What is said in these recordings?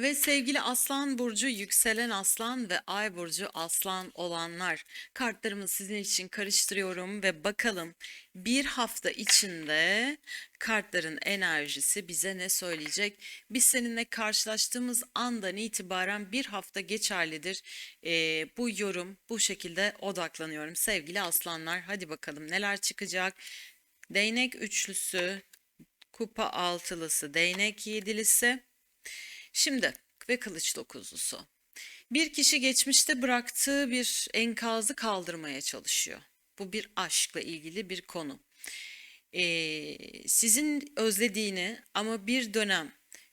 Ve sevgili Aslan Burcu, yükselen Aslan ve Ay Burcu Aslan olanlar. Kartlarımı sizin için karıştırıyorum ve bakalım bir hafta içinde kartların enerjisi bize ne söyleyecek? Biz seninle karşılaştığımız andan itibaren bir hafta geçerlidir. Ee, bu yorum bu şekilde odaklanıyorum sevgili aslanlar. Hadi bakalım neler çıkacak? Değnek üçlüsü, kupa altılısı, değnek yedilisi. Şimdi ve kılıç dokuzlusu. Bir kişi geçmişte bıraktığı bir enkazı kaldırmaya çalışıyor. Bu bir aşkla ilgili bir konu. Ee, sizin özlediğini ama bir dönem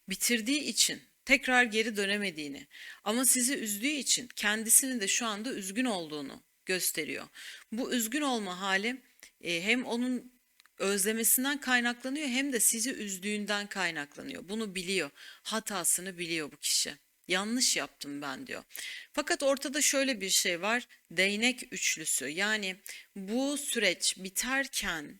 bitirdiği için tekrar geri dönemediğini ama sizi üzdüğü için kendisinin de şu anda üzgün olduğunu gösteriyor. Bu üzgün olma hali e, hem onun özlemesinden kaynaklanıyor hem de sizi üzdüğünden kaynaklanıyor. Bunu biliyor. Hatasını biliyor bu kişi. Yanlış yaptım ben diyor. Fakat ortada şöyle bir şey var. Değnek üçlüsü. Yani bu süreç biterken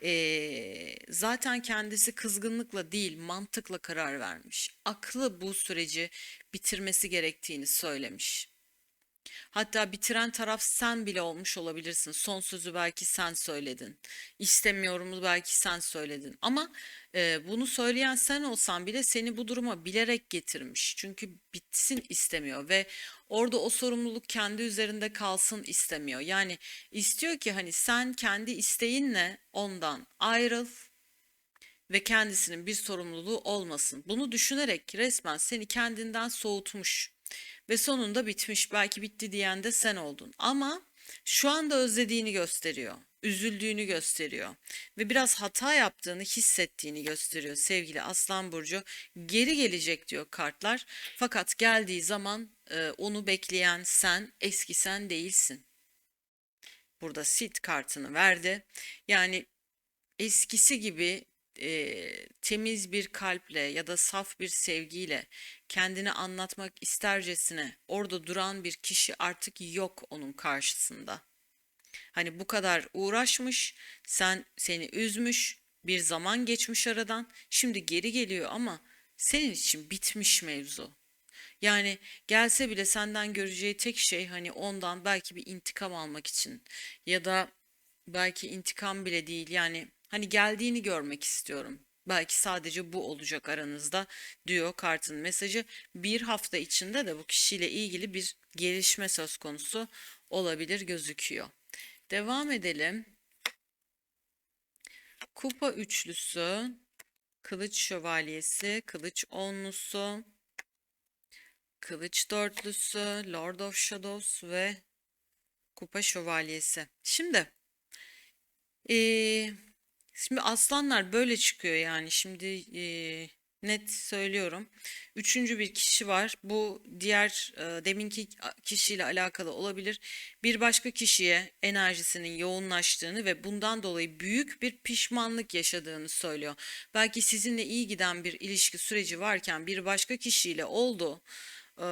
eee, zaten kendisi kızgınlıkla değil mantıkla karar vermiş. Aklı bu süreci bitirmesi gerektiğini söylemiş. Hatta bitiren taraf sen bile olmuş olabilirsin. Son sözü belki sen söyledin. İstemiyorumu belki sen söyledin. Ama e, bunu söyleyen sen olsan bile seni bu duruma bilerek getirmiş. Çünkü bitsin istemiyor ve orada o sorumluluk kendi üzerinde kalsın istemiyor. Yani istiyor ki hani sen kendi isteğinle ondan ayrıl ve kendisinin bir sorumluluğu olmasın. Bunu düşünerek resmen seni kendinden soğutmuş. Ve sonunda bitmiş. Belki bitti diyen de sen oldun. Ama şu anda özlediğini gösteriyor. Üzüldüğünü gösteriyor. Ve biraz hata yaptığını hissettiğini gösteriyor sevgili Aslan Burcu. Geri gelecek diyor kartlar. Fakat geldiği zaman e, onu bekleyen sen, eski sen değilsin. Burada sit kartını verdi. Yani eskisi gibi e, temiz bir kalple ya da saf bir sevgiyle kendini anlatmak istercesine orada duran bir kişi artık yok onun karşısında. Hani bu kadar uğraşmış, sen seni üzmüş, bir zaman geçmiş aradan, şimdi geri geliyor ama senin için bitmiş mevzu. Yani gelse bile senden göreceği tek şey hani ondan belki bir intikam almak için ya da belki intikam bile değil yani hani geldiğini görmek istiyorum. Belki sadece bu olacak aranızda diyor kartın mesajı. Bir hafta içinde de bu kişiyle ilgili bir gelişme söz konusu olabilir gözüküyor. Devam edelim. Kupa üçlüsü, kılıç şövalyesi, kılıç onlusu, kılıç dörtlüsü, Lord of Shadows ve kupa şövalyesi. Şimdi eee, şimdi aslanlar böyle çıkıyor yani şimdi eee, net söylüyorum. Üçüncü bir kişi var. Bu diğer e, deminki kişiyle alakalı olabilir. Bir başka kişiye enerjisinin yoğunlaştığını ve bundan dolayı büyük bir pişmanlık yaşadığını söylüyor. Belki sizinle iyi giden bir ilişki süreci varken bir başka kişiyle oldu e,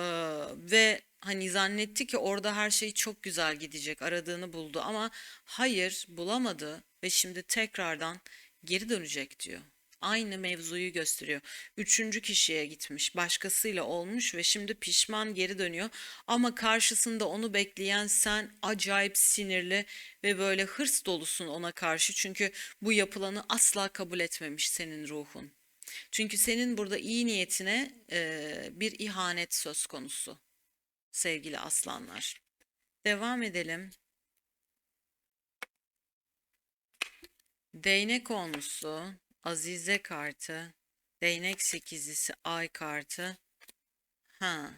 ve hani zannetti ki orada her şey çok güzel gidecek, aradığını buldu ama hayır bulamadı ve şimdi tekrardan geri dönecek diyor. Aynı mevzuyu gösteriyor. Üçüncü kişiye gitmiş, başkasıyla olmuş ve şimdi pişman geri dönüyor. Ama karşısında onu bekleyen sen acayip sinirli ve böyle hırs dolusun ona karşı. Çünkü bu yapılanı asla kabul etmemiş senin ruhun. Çünkü senin burada iyi niyetine e, bir ihanet söz konusu sevgili aslanlar. Devam edelim. Değnek onlusu, Azize kartı, değnek sekizlisi, ay kartı. Ha.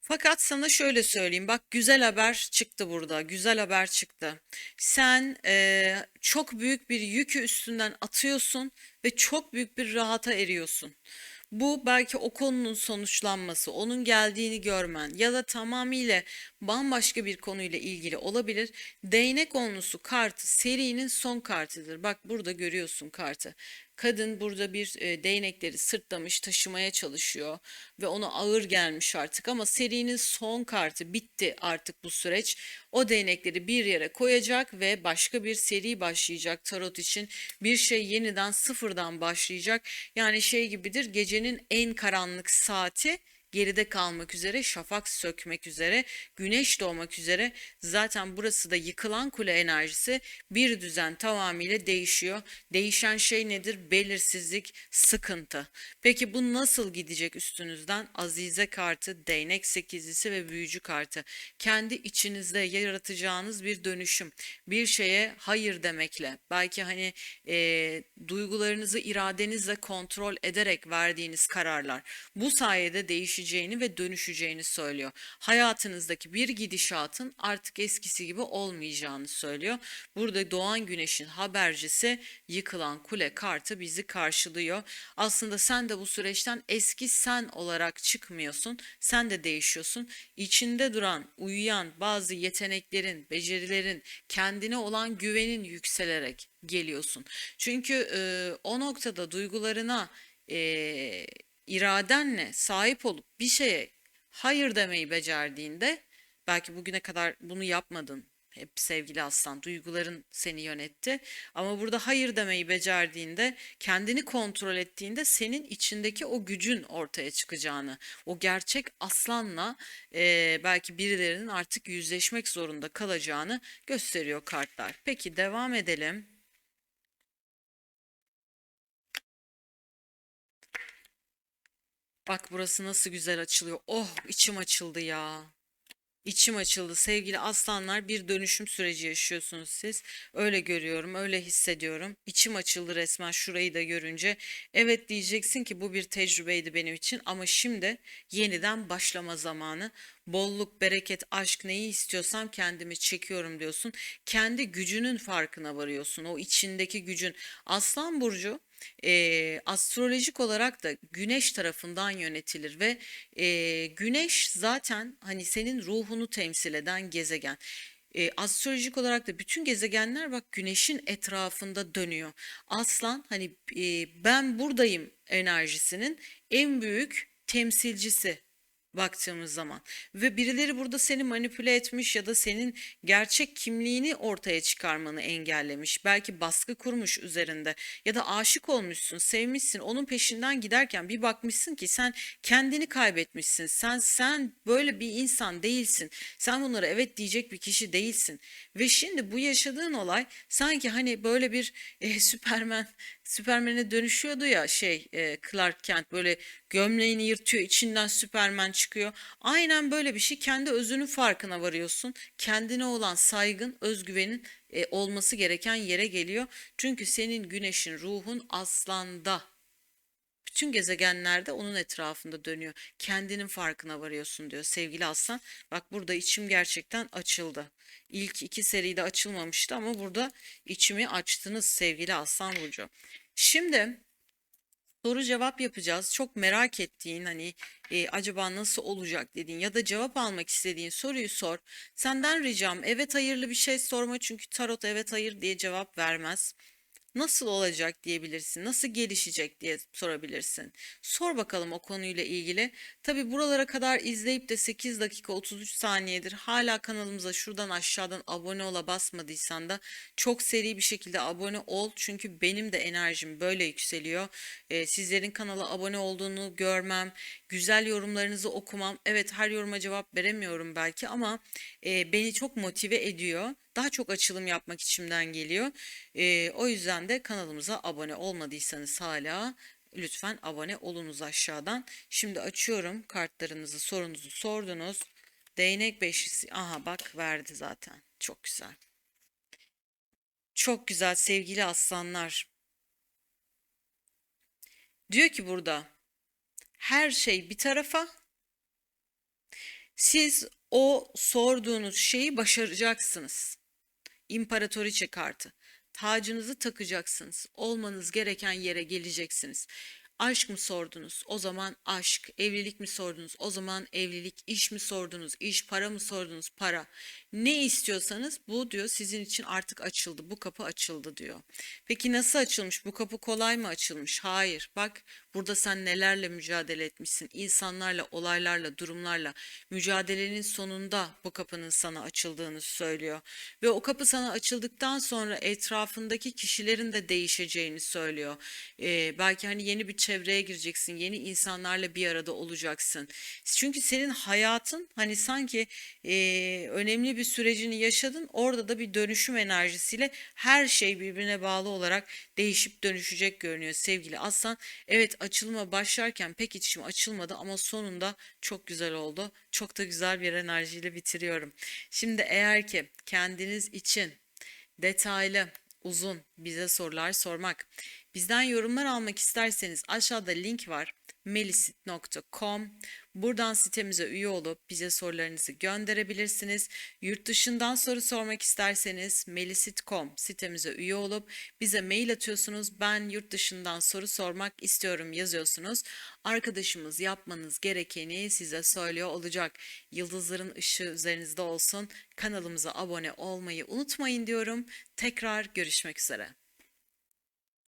Fakat sana şöyle söyleyeyim. Bak güzel haber çıktı burada. Güzel haber çıktı. Sen eee, çok büyük bir yükü üstünden atıyorsun ve çok büyük bir rahata eriyorsun. Bu belki o konunun sonuçlanması, onun geldiğini görmen ya da tamamıyla bambaşka bir konuyla ilgili olabilir. Değnek onlusu kartı serinin son kartıdır. Bak burada görüyorsun kartı. Kadın burada bir e, değnekleri sırtlamış taşımaya çalışıyor ve ona ağır gelmiş artık ama serinin son kartı bitti artık bu süreç. O değnekleri bir yere koyacak ve başka bir seri başlayacak tarot için. Bir şey yeniden sıfırdan başlayacak. Yani şey gibidir gecenin en karanlık saati geride kalmak üzere, şafak sökmek üzere, güneş doğmak üzere. Zaten burası da yıkılan kule enerjisi bir düzen tamamıyla değişiyor. Değişen şey nedir? Belirsizlik, sıkıntı. Peki bu nasıl gidecek üstünüzden? Azize kartı, değnek sekizlisi ve büyücü kartı. Kendi içinizde yaratacağınız bir dönüşüm. Bir şeye hayır demekle. Belki hani e, duygularınızı iradenizle kontrol ederek verdiğiniz kararlar. Bu sayede değişeceğini ve dönüşeceğini söylüyor. Hayatınızdaki bir gidişatın artık eskisi gibi olmayacağını söylüyor. Burada doğan güneşin habercisi yıkılan kule kartı bizi karşılıyor. Aslında sen de bu süreçten eski sen olarak çıkmıyorsun. Sen de değişiyorsun. İçinde duran, uyuyan bazı yeteneklerin, becerilerin, kendine olan güvenin yükselerek geliyorsun. Çünkü e, o noktada duygularına e, iradenle sahip olup bir şeye hayır demeyi becerdiğinde belki bugüne kadar bunu yapmadın. Hep sevgili aslan duyguların seni yönetti. Ama burada hayır demeyi becerdiğinde, kendini kontrol ettiğinde senin içindeki o gücün ortaya çıkacağını, o gerçek aslanla eee, belki birilerinin artık yüzleşmek zorunda kalacağını gösteriyor kartlar. Peki devam edelim. Bak burası nasıl güzel açılıyor. Oh içim açıldı ya. İçim açıldı. Sevgili aslanlar bir dönüşüm süreci yaşıyorsunuz siz. Öyle görüyorum, öyle hissediyorum. İçim açıldı resmen şurayı da görünce. Evet diyeceksin ki bu bir tecrübeydi benim için ama şimdi yeniden başlama zamanı. Bolluk, bereket, aşk neyi istiyorsam kendimi çekiyorum diyorsun. Kendi gücünün farkına varıyorsun. O içindeki gücün. Aslan burcu e, astrolojik olarak da güneş tarafından yönetilir ve e, güneş zaten hani senin ruhunu temsil eden gezegen. E, astrolojik olarak da bütün gezegenler bak güneşin etrafında dönüyor. Aslan hani e, ben buradayım enerjisinin en büyük temsilcisi baktığımız zaman ve birileri burada seni manipüle etmiş ya da senin gerçek kimliğini ortaya çıkarmanı engellemiş. Belki baskı kurmuş üzerinde ya da aşık olmuşsun, sevmişsin. Onun peşinden giderken bir bakmışsın ki sen kendini kaybetmişsin. Sen sen böyle bir insan değilsin. Sen bunlara evet diyecek bir kişi değilsin. Ve şimdi bu yaşadığın olay sanki hani böyle bir e, Süpermen Süpermen'e dönüşüyordu ya şey e, Clark Kent böyle gömleğini yırtıyor içinden Süpermen çıkıyor. Aynen böyle bir şey kendi özünün farkına varıyorsun. Kendine olan saygın, özgüvenin e, olması gereken yere geliyor. Çünkü senin güneşin, ruhun aslanda. Bütün gezegenlerde onun etrafında dönüyor. Kendinin farkına varıyorsun diyor sevgili aslan. Bak burada içim gerçekten açıldı. İlk iki seride açılmamıştı ama burada içimi açtınız sevgili aslan burcu. Şimdi soru cevap yapacağız. Çok merak ettiğin hani e, acaba nasıl olacak dediğin ya da cevap almak istediğin soruyu sor. Senden ricam evet hayırlı bir şey sorma çünkü tarot evet hayır diye cevap vermez. Nasıl olacak diyebilirsin. Nasıl gelişecek diye sorabilirsin. Sor bakalım o konuyla ilgili. Tabi buralara kadar izleyip de 8 dakika 33 saniyedir hala kanalımıza şuradan aşağıdan abone ola basmadıysan da çok seri bir şekilde abone ol. Çünkü benim de enerjim böyle yükseliyor. Ee, sizlerin kanala abone olduğunu görmem, güzel yorumlarınızı okumam. Evet her yoruma cevap veremiyorum belki ama e, beni çok motive ediyor. Daha çok açılım yapmak içimden geliyor. Ee, o yüzden de kanalımıza abone olmadıysanız hala lütfen abone olunuz aşağıdan. Şimdi açıyorum kartlarınızı, sorunuzu sordunuz. Değnek beşlisi. Aha bak verdi zaten. Çok güzel. Çok güzel sevgili aslanlar. Diyor ki burada her şey bir tarafa. Siz o sorduğunuz şeyi başaracaksınız. İmparatoriçe kartı. Tacınızı takacaksınız. Olmanız gereken yere geleceksiniz. Aşk mı sordunuz? O zaman aşk. Evlilik mi sordunuz? O zaman evlilik. İş mi sordunuz? İş. Para mı sordunuz? Para. Ne istiyorsanız bu diyor sizin için artık açıldı. Bu kapı açıldı diyor. Peki nasıl açılmış? Bu kapı kolay mı açılmış? Hayır. Bak burada sen nelerle mücadele etmişsin? İnsanlarla, olaylarla, durumlarla. Mücadelenin sonunda bu kapının sana açıldığını söylüyor. Ve o kapı sana açıldıktan sonra etrafındaki kişilerin de değişeceğini söylüyor. Ee, belki hani yeni bir çevreye gireceksin, yeni insanlarla bir arada olacaksın. Çünkü senin hayatın hani sanki e, önemli bir sürecini yaşadın, orada da bir dönüşüm enerjisiyle her şey birbirine bağlı olarak değişip dönüşecek görünüyor sevgili Aslan. Evet açılma başlarken pek içim açılmadı ama sonunda çok güzel oldu. Çok da güzel bir enerjiyle bitiriyorum. Şimdi eğer ki kendiniz için detaylı, uzun bize sorular sormak, bizden yorumlar almak isterseniz aşağıda link var melisit.com. Buradan sitemize üye olup bize sorularınızı gönderebilirsiniz. Yurt dışından soru sormak isterseniz melisit.com sitemize üye olup bize mail atıyorsunuz. Ben yurt dışından soru sormak istiyorum yazıyorsunuz. Arkadaşımız yapmanız gerekeni size söylüyor olacak. Yıldızların ışığı üzerinizde olsun. Kanalımıza abone olmayı unutmayın diyorum. Tekrar görüşmek üzere.